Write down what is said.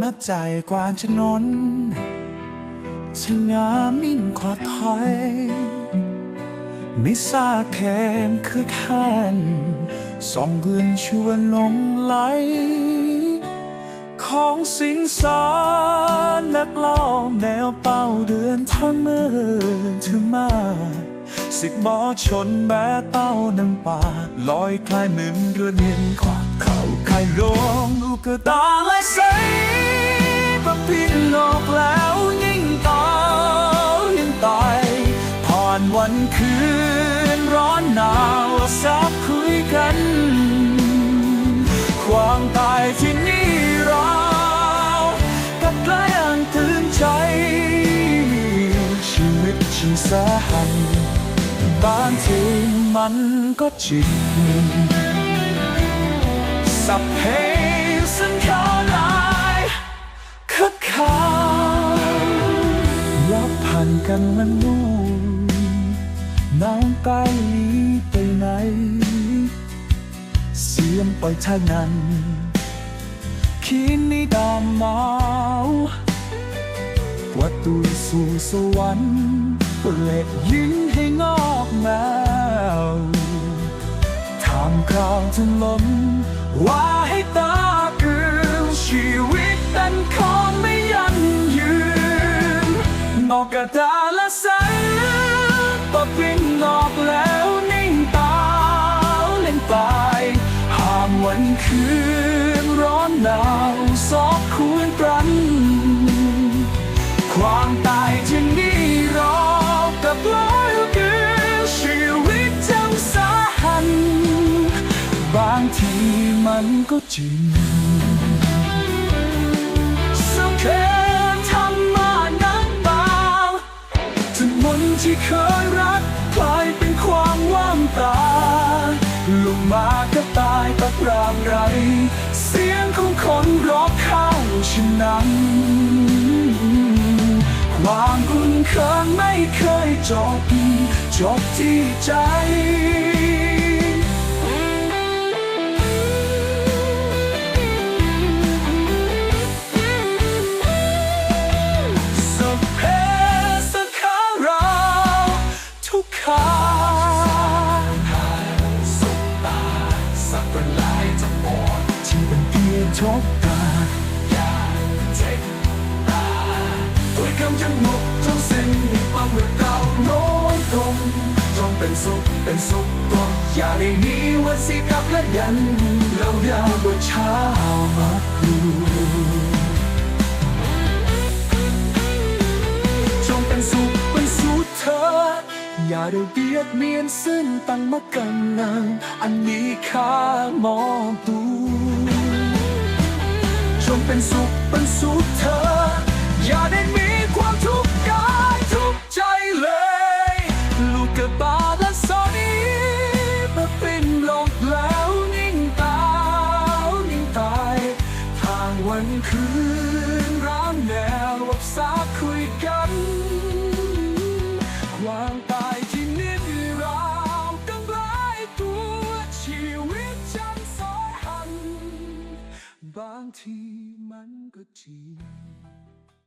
มาใจกวางถนนชะงามิ่งขอถอยไม่ซาแคมคือขันสองเกือนชวนลงไหล ของสิงสารนักเล่า เป้าเดือนทั้งเมื่อเธอมาสิกหมอชนแม่เต้าน้ำป่าลอยคลายเหมือนเรือเนียนขวาเขาคลายลงลูกกระตาและใสประพินออกแล้วยิ่งตายยิ่งตายผ่านวันคืน สาหันบางทีมันก็จริงสับเพสันขาลายคักคาวรับผ่านกันมันนู่นน้ำใกล้ลีไปไหน เสียงปล่อยทางนั้นคิดนี้ดำเมาประตูสู่สวรรค์ เปิดยิ้มให้งอกแมวทำกลางถนนว่าให้ตาคือชีวิตเป็นของไม่ยั่งยืนนอกกระดาษและแสงตกวิ่งนอกแล้วนิ่งตาเล่นไปห่างวันคืนร้อนหนาวซอกคูนปรันางทีมันก็จริงสังเขตทำมานักบางถนนที่เคยรักกลายเป็นความว่างเปล่าลงมาก็ตายตัดรางไร เสียงของคนรองข้าวฉะนั้นความคุ้นเคยไม่เคยจบจบที่ใจ เพียงทบตาอย่าเจ็บตาด้วยคำยังหมกจนเส้นมีความเมื่อเก่าโน้มตรงจงเป็นสุขเป็นสุขก็อย่าได้หนีวันสิกับและยันเราเดียวบนเช้ามาดูจงเป็นสุขเป็นสุขเธอ อย่าได้เบียดเบียนซึ่งตั้งมากันนานอันนี้ค่ามองดูจง เป็นสุขเป็นสุขเธอ อย่าได้มีความทุกข์กายทุกใจเลย ลูกกระบาและสอนี้มาเป็นโลกแล้วนิ่งตายนิ่งตายทางวันคืนร้างแนววับสาคุยกันความตายที่นิดเราตั้งหลายตัวชีวิตจังสอยบางที Anh.